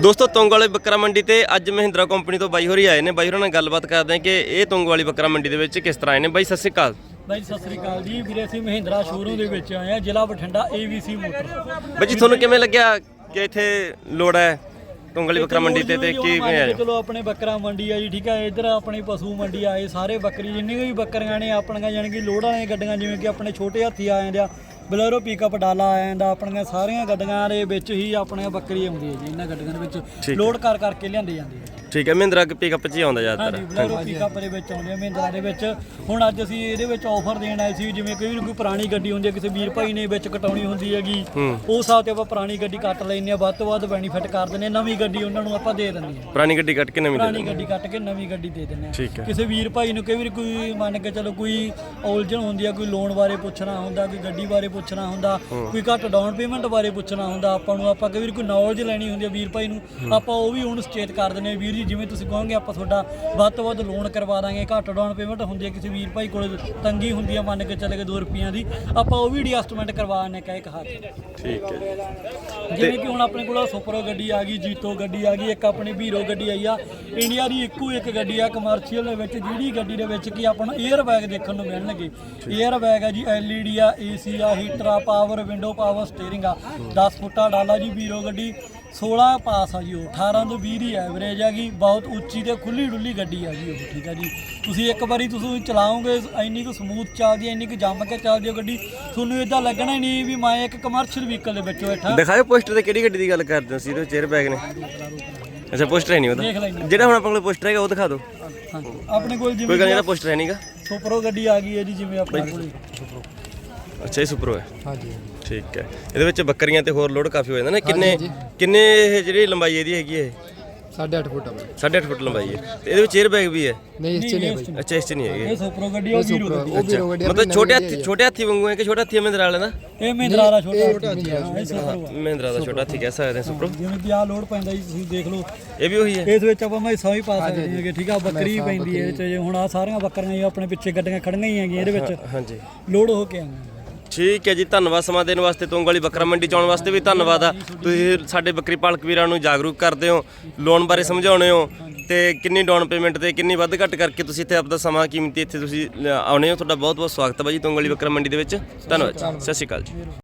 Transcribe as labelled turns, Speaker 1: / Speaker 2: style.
Speaker 1: ਦੋਸਤੋ ਤੁੰਗ ਵਾਲੇ ਬੱਕਰਾ ਮੰਡੀ ਤੇ ਅੱਜ ਮਹਿੰਦਰਾ ਕੰਪਨੀ ਤੋਂ ਬਾਈ ਹੋਰੀ ਆਏ ਨੇ। ਬਾਈ ਹੋਰਾਂ ਨਾਲ ਗੱਲਬਾਤ ਕਰਦੇ ਹਾਂ ਕਿ ਇਹ ਤੁੰਗ ਵਾਲੀ ਬੱਕਰਾ ਮੰਡੀ ਦੇ ਵਿੱਚ ਕਿਸ ਤਰ੍ਹਾਂ ਆਏ ਨੇ। ਬਾਈ ਸਤਿ ਸ਼੍ਰੀ ਅਕਾਲ।
Speaker 2: ਬਾਈ ਸਤਿ ਸ੍ਰੀ ਅਕਾਲ ਜੀ। ਵੀਰੇ ਅਸੀਂ ਮਹਿੰਦਰਾ ਸ਼ੋਰੂਮ ਦੇ ਵਿੱਚ ਆਏ ਆ ਜ਼ਿਲ੍ਹਾ ਬਠਿੰਡਾ ABC ਮੋਟਰ
Speaker 1: ਬਾਈ ਜੀ ਤੁਹਾਨੂੰ ਕਿਵੇਂ ਲੱਗਿਆ ਕਿ ਇੱਥੇ ਲੋੜ ਹੈ ਤੁੰਗ ਵਾਲੀ ਬੱਕਰਾ ਮੰਡੀ ਤੇ ਤੇ ਕੀ ਹੈ?
Speaker 2: ਚਲੋ ਆਪਣੇ ਬੱਕਰਾ ਮੰਡੀ ਆ ਜੀ ਠੀਕ ਆ। ਇੱਧਰ ਆਪਣੀ ਪਸ਼ੂ ਮੰਡੀ ਆਏ ਸਾਰੇ ਬੱਕਰੀ ਜਿੰਨੀ ਵੀ ਬੱਕਰੀਆਂ ਨੇ ਆਪਣੀਆਂ ਯਾਨੀ ਕਿ ਲੋਡ ਵਾਲੀਆਂ ਗੱਡੀਆਂ ਜਿਵੇਂ ਕਿ ਆਪਣੇ ਛੋਟੇ ਹਾਥੀ ਆ ਜਾਂਦੇ ਆ ਬਲੈਰੋ ਪਿਕਅਪ ਡਾਲਾ ਆ ਜਾਂਦਾ ਆਪਣੀਆਂ ਸਾਰੀਆਂ ਗੱਡੀਆਂ ਦੇ ਵਿੱਚ ਹੀ ਆਪਣੀਆਂ ਬੱਕਰੀ ਆਉਂਦੀ ਹੈ ਜੀ ਇਹਨਾਂ ਗੱਡੀਆਂ ਦੇ ਵਿੱਚ ਲੋਡ ਕਰ ਕਰਕੇ ਲਿਆਂਦੇ ਜਾਂਦੇ ਆ
Speaker 1: ਠੀਕ ਹੈ ਮਹਿੰਦਰਾ ਪਿਕਅਪ 'ਚ ਹੀ ਆਉਂਦਾ ਜ਼ਿਆਦਾਤਰ।
Speaker 2: ਹਾਂਜੀ ਬਲੈਰੋ ਪਿਕਅਪ ਦੇ ਵਿੱਚ ਆਉਂਦੇ ਆ ਮਹਿੰਦਰਾ ਦੇ ਵਿੱਚ। ਹੁਣ ਅੱਜ ਅਸੀਂ ਇਹਦੇ ਵਿੱਚ ਆਫਰ ਦੇਣ ਆਏ ਸੀ ਜਿਵੇਂ ਕੋਈ ਕੋਈ ਪੁਰਾਣੀ ਗੱਡੀ ਹੁੰਦੀ ਹੈ ਕਿਸੇ ਵੀਰ ਭਾਈ ਨੇ ਵਿੱਚ ਕਟਾਉਣੀ ਹੁੰਦੀ ਹੈਗੀ ਉਸ ਹਿਸਾਬ ਤੇ ਆਪਾਂ ਪੁਰਾਣੀ ਗੱਡੀ ਕੱਟ ਲੈਂਦੇ ਆ ਵੱਧ ਤੋਂ ਵੱਧ ਬੈਨੀਫਿਟ ਕਰ ਹਾਂ ਨਵੀਂ ਗੱਡੀ ਉਹਨਾਂ ਨੂੰ ਆਪਾਂ ਦੇ ਦਿੰਦੇ ਆ
Speaker 1: ਪੁਰਾਣੀ ਗੱਡੀ ਕੱਟ ਕੇ ਨਵੀਂ ਦੇ
Speaker 2: ਪੁਰਾਣੀ ਗੱਡੀ ਕੱਟ ਕੇ ਨਵੀਂ ਗੱਡੀ ਦੇ ਦਿੰਦੇ ਆ ਕਿਸੇ ਵੀਰ ਭਾਈ ਨੂੰ ਕਈ ਵਾਰ ਕੋਈ ਮੰਨ ਕੇ ਚਲੋ ਕੋਈ ਉਲਝਣ ਹੁੰਦੀ ਆ ਕੋਈ ਲੋਨ ਬਾਰੇ ਪੁੱਛਣਾ ਹੁੰਦਾ ਕੋਈ ਗੱਡੀ ਬਾਰੇ ਪੁੱਛਣਾ ਹੁੰਦਾ ਕੋਈ ਘੱਟ ਡਾਊਨ ਪੇਮੈਂਟ ਬਾਰੇ ਪੁੱਛਣਾ ਹੁੰਦਾ ਆਪਾਂ ਨੂੰ ਆਪਾਂ ਕਈ ਵਾਰ ਕੋਈ ਨੌਲੇਜ ਲੈਣੀ ਹੁੰਦੀ ਆ ਵੀਰ ਭਾਈ ਨੂੰ ਆਪਾਂ ਉਹ ਵੀ ਉਹਨੂੰ ਸਚੇਤ ਕਰ ਦਿੰਦੇ ਆ ਵੀਰ ਜੀ ਜਿਵੇਂ ਤੁਸੀਂ ਕਹੋਗੇ ਆਪਾਂ ਤੁਹਾਡਾ ਵੱਧ ਤੋਂ ਵੱਧ ਲੋਨ ਕਰਵਾ ਦਾਂਗੇ। ਘੱਟ ਡਾਊਨ ਪੇਮੈਂਟ ਹੁੰਦੀ ਹੈ ਕਿਸੇ ਵੀਰ ਭਾਈ ਕੋਲ ਤੰਗੀ ਹੁੰਦੀ ਆ ਮੰਨ ਕੇ ਚੱਲੇ ਗਏ 2 ਰੁਪਈਆਂ ਦੀ। ਆਪਾਂ ਉਹ ਵੀ ਐਡਜਸਟਮੈਂਟ ਕਰਵਾ ਕਹਾ ਕੇ
Speaker 1: ਠੀਕ ਹੈ
Speaker 2: ਜਿਵੇਂ ਕਿ ਹੁਣ ਆਪਣੇ ਕੋਲ ਸੁਪਰੋ ਗੱਡੀ ਆ ਗਈ ਜੀਤੋ ਗੱਡੀ ਆ ਗਈ ਇੱਕ ਆਪਣੀ ਵੀਰੋ ਗੱਡੀ ਆਈ ਆ। ਇੰਡੀਆ ਦੀ ਇੱਕੋ ਇੱਕ ਗੱਡੀ ਆ ਕਮਰਸ਼ੀਅਲ ਦੇ ਵਿੱਚ ਜਿਹੜੀ ਗੱਡੀ ਦੇ ਵਿੱਚ ਕੀ ਆਪਾਂ ਨੂੰ 에ਅਰ ਬੈਗ ਦੇਖਣ ਨੂੰ ਮਿਲਣਗੇ। 에ਅਰ ਬੈਗ ਆ ਜੀ LED ਆ AC ਆ ਹੀਟਰ ਆ ਪਾਵਰ ਵਿੰਡੋ ਪਾਵਰ ਸਟੀਅਰਿੰਗ ਆ। 10 ਫੁੱਟਾ ਡਾਲਾ ਜੀ ਵੀਰੋ ਗੱਡੀ। 16 ਪਾਸ ਆ ਜੀ ਉਹ 18 ਤੋਂ 20 ਦੀ ਐਵਰੇਜ ਹੈਗੀ ਬਹੁਤ ਉੱਚੀ ਤੇ ਖੁੱਲੀ ਡੁੱਲੀ ਗੱਡੀ ਆ ਜੀ ਉਹ ਠੀਕ ਆ ਜੀ। ਤੁਸੀਂ ਇੱਕ ਵਾਰੀ ਤੁਸੀਂ ਚਲਾਓਗੇ ਇੰਨੀ ਕੁ ਸਮੂਥ ਚੱਲਦੀ ਹੈ ਇੰਨੀ ਕੁ ਜੰਮ ਕੇ ਚੱਲਦੀ ਹੈ ਗੱਡੀ ਤੁਹਾਨੂੰ ਇਦਾਂ ਲੱਗਣਾ ਹੀ ਨਹੀਂ ਵੀ ਮੈਂ ਇੱਕ ਕਮਰਸ਼ੀਅਲ ਵਹੀਕਲ ਦੇ ਵਿੱਚ ਬੈਠਾ।
Speaker 1: ਦਿਖਾਓ ਪੋਸਟਰ ਤੇ ਕਿਹੜੀ ਗੱਡੀ ਦੀ ਗੱਲ ਕਰਦੇ ਹੋ ਸੀ ਇਹਦੇ ਚੇਅਰ ਬੈਗ ਨੇ। ਅੱਛਾ ਪੋਸਟਰ ਹੈ ਨਹੀਂ ਉਹਦਾ ਜਿਹੜਾ ਹੁਣ ਆਪਣੇ ਕੋਲ ਪੋਸਟਰ ਹੈਗਾ ਉਹ ਦਿਖਾ ਦਿਓ।
Speaker 2: ਹਾਂਜੀ ਆਪਣੇ ਕੋਲ
Speaker 1: ਕੋਈ
Speaker 2: ਜਿਵੇਂ
Speaker 1: ਗੱਲ ਨਹੀਂ ਇਹਦਾ ਪੋਸਟਰ ਹੈ ਨਹੀਂਗਾ
Speaker 2: ਸੁਪਰੋ ਗੱਡੀ ਆ ਗਈ ਹੈ ਜੀ ਜਿਵੇਂ ਆਪਣੇ ਕੋਲ।
Speaker 1: ਅੱਛਾ ਇਹ ਸੁਪਰੋ ਹੈ।
Speaker 3: ਹਾਂਜੀ।
Speaker 1: ਠੀਕ ਹੈ। ਇਹਦੇ ਵਿੱਚ ਬੱਕਰੀਆਂ ਤੇ ਹੋਰ ਲੋਡ ਕਾਫੀ ਹੋ ਜਾਂਦਾ ਨਾ ਕਿੰਨੇ ਕਿੰਨੇ ਇਹ ਜਿਹੜੀ ਲੰਬਾਈ ਇਹਦੀ ਹੈਗੀ ਹੈ
Speaker 3: 8.5 ਫੁੱਟ ਆ ਬਾਈ।
Speaker 1: 8.5 ਫੁੱਟ ਲੰਬਾਈ ਹੈ। ਤੇ ਇਹਦੇ ਵਿੱਚ 에ਅਰ ਬੈਗ ਵੀ ਹੈ?
Speaker 3: ਨਹੀਂ ਇਸ ਚ ਨਹੀਂ ਆ ਬਾਈ।
Speaker 1: ਅੱਛਾ ਇਸ 'ਚ ਨਹੀਂ ਹੈਗੇ।
Speaker 2: ਇਹ ਸੁਪਰੋ ਗੱਡੀ ਉਹ ਵੀਰੋ ਗੱਡੀ
Speaker 3: ਉਹ ਵੀ ਰੋਗੜੀ
Speaker 1: ਮਤਲਬ ਛੋਟੇ ਹਾਥੀ ਛੋਟੇ ਹਾਥੀ ਵਾਂਗੂ ਹੈ ਕਿ ਛੋਟਾ ਹਾਥੀ ਹੈ ਮਹਿੰਦਰਾ ਵਾਲੇ ਦਾ?
Speaker 2: ਇਹ ਮਹਿੰਦਰਾ ਦਾ ਛੋਟਾ ਹਾਥੀ। ਹੈ ਇਹ ਸੁਪਰੋ।
Speaker 1: ਮਹਿੰਦਰਾ ਦਾ ਛੋਟਾ ਹਾਥੀ ਕਹਿ ਸਕਦੇ ਹਾਂ ਸੁਪਰੋ।
Speaker 2: ਜਿਵੇਂ ਕਿ ਆ ਲੋਡ ਪੈਂਦਾ ਜੀ ਤੁਸੀਂ ਦੇਖ ਲਓ।
Speaker 1: ਇਹ ਵੀ ਉਹੀ ਹੈ।
Speaker 2: ਇਸ ਵਿੱਚ ਆਪਾਂ ਮੈਸਾਂ ਵੀ ਪਾ ਸਕਦੇ ਹੈਗੇ ਠੀਕ ਆ ਬੱਕਰੀ ਵੀ ਪੈਂਦੀ ਹੈ ਇਹ 'ਚ। ਜੇ ਹੁਣ ਆ ਸਾਰੀਆਂ ਬੱਕਰੀਆਂ ਜੀ ਆਪਣੇ ਪਿੱਛੇ ਗੱਡੀਆਂ ਖੜੀਆਂ ਹੀ ਹੈਗੀਆਂ ਇਹਦੇ ਵਿੱਚ
Speaker 1: ਹਾਂਜੀ।
Speaker 2: ਲੋਡ ਹੋ ਕੇ ਆਈਆਂ
Speaker 1: ਠੀਕ ਹੈ ਜੀ, ਧੰਨਵਾਦ ਸਮਾਂ ਦੇਣ ਵਾਸਤੇ, ਤੁੰਗ ਵਾਲੀ ਬੱਕਰਾ ਮੰਡੀ ਚ ਵਾਸਤੇ ਵੀ ਧੰਨਵਾਦ ਆ। ਤੁਸੀਂ ਸਾਡੇ ਬੱਕਰੀ ਪਾਲਕ ਵੀਰਾਂ ਨੂੰ ਜਾਗਰੂਕ ਕਰਦੇ ਹੋ, ਲੋਨ ਬਾਰੇ ਸਮਝਾਉਣੇ ਹੋ ਤੇ ਕਿੰਨੀ ਡਾਊਨ ਪੇਮੈਂਟ ਤੇ ਕਿੰਨੀ ਵੱਧ ਘੱਟ ਕਰਕੇ ਤੁਸੀਂ ਇੱਥੇ ਆਪਦਾ ਸਮਾਂ ਕੀਮਤੀ ਇੱਥੇ ਤੁਸੀਂ ਆਉਣੇ ਹੋ। ਤੁਹਾਡਾ ਬਹੁਤ ਬਹੁਤ ਸਵਾਗਤ ਹੈ ਬਾਈ ਤੁੰਗ ਵਾਲੀ ਬੱਕਰਾ ਮੰਡੀ ਦੇ ਵਿੱਚ। ਧੰਨਵਾਦ ਜੀ। ਸਤਿ ਸ਼੍ਰੀ ਅਕਾਲ ਜੀ।